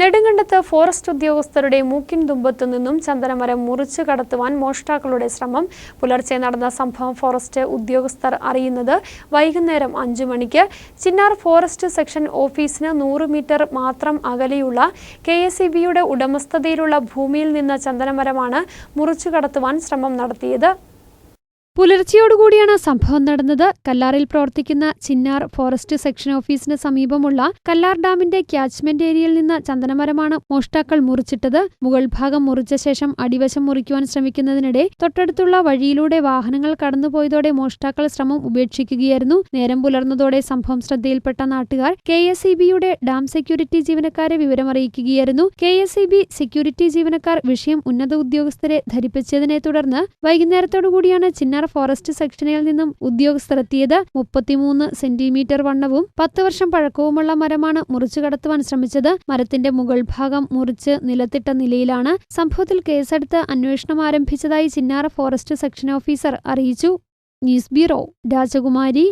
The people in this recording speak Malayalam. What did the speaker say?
നെടുങ്കണ്ടത്ത് ഫോറസ്റ്റ് ഉദ്യോഗസ്ഥരുടെ മൂക്കിൻ തുമ്പത്തു നിന്നും ചന്ദനമരം മുറിച്ചു കടത്തുവാൻ മോഷ്ടാക്കളുടെ ശ്രമം. പുലർച്ചെ നടന്ന സംഭവം ഫോറസ്റ്റ് ഉദ്യോഗസ്ഥർ അറിയുന്നത് വൈകുന്നേരം അഞ്ചു മണിക്ക്. ചിന്നാർ ഫോറസ്റ്റ് സെക്ഷൻ ഓഫീസിന് നൂറ് മീറ്റർ മാത്രം അകലെയുള്ള കെ എസ് ഇ ബിയുടെ ഉടമസ്ഥതയിലുള്ള ഭൂമിയിൽ നിന്ന് ചന്ദനമരമാണ് മുറിച്ചു കടത്തുവാൻ ശ്രമം നടത്തിയത്. പുലർച്ചെയോടുകൂടിയാണ് സംഭവം നടന്നത്. കല്ലാറിൽ പ്രവർത്തിക്കുന്ന ചിന്നാർ ഫോറസ്റ്റ് സെക്ഷൻ ഓഫീസിന് സമീപമുള്ള കല്ലാർ ഡാമിന്റെ ക്യാച്ച്മെന്റ് ഏരിയയിൽ നിന്ന് ചന്ദനമരമാണ് മോഷ്ടാക്കൾ മുറിച്ചിട്ടത്. മുകൾ ഭാഗം മുറിച്ച ശേഷം അടിവശം മുറിക്കുവാൻ ശ്രമിക്കുന്നതിനിടെ തൊട്ടടുത്തുള്ള വഴിയിലൂടെ വാഹനങ്ങൾ കടന്നുപോയതോടെ മോഷ്ടാക്കൾ ശ്രമം ഉപേക്ഷിക്കുകയായിരുന്നു. നേരം പുലർന്നതോടെ സംഭവം ശ്രദ്ധയിൽപ്പെട്ട നാട്ടുകാർ കെ എസ് ഇ ബിയുടെ ഡാം സെക്യൂരിറ്റി ജീവനക്കാരെ വിവരമറിയിക്കുകയായിരുന്നു. K S E B security ജീവനക്കാർ വിഷയം ഉന്നത ഉദ്യോഗസ്ഥരെ ധരിപ്പിച്ചതിനെ തുടർന്ന് വൈകുന്നേരത്തോടുകൂടിയാണ് ചിന്നാർ ഫോറസ്റ്റ് സെക്ഷനിൽ നിന്നും ഉദ്യോഗസ്ഥരെത്തിയത് മുപ്പത്തിമൂന്ന് സെന്റിമീറ്റർ വണ്ണവും പത്ത് വർഷം പഴക്കവുമുള്ള മരമാണ് മുറിച്ചു കടത്തുവാൻ ശ്രമിച്ചത്. മരത്തിന്റെ മുകൾ ഭാഗം മുറിച്ച് നിലത്തിട്ട നിലയിലാണ് സംഭവത്തിൽ കേസെടുത്ത് അന്വേഷണം ആരംഭിച്ചതായി ചിന്നാർ ഫോറസ്റ്റ് സെക്ഷൻ ഓഫീസർ അറിയിച്ചു. News bureau Rajakumari.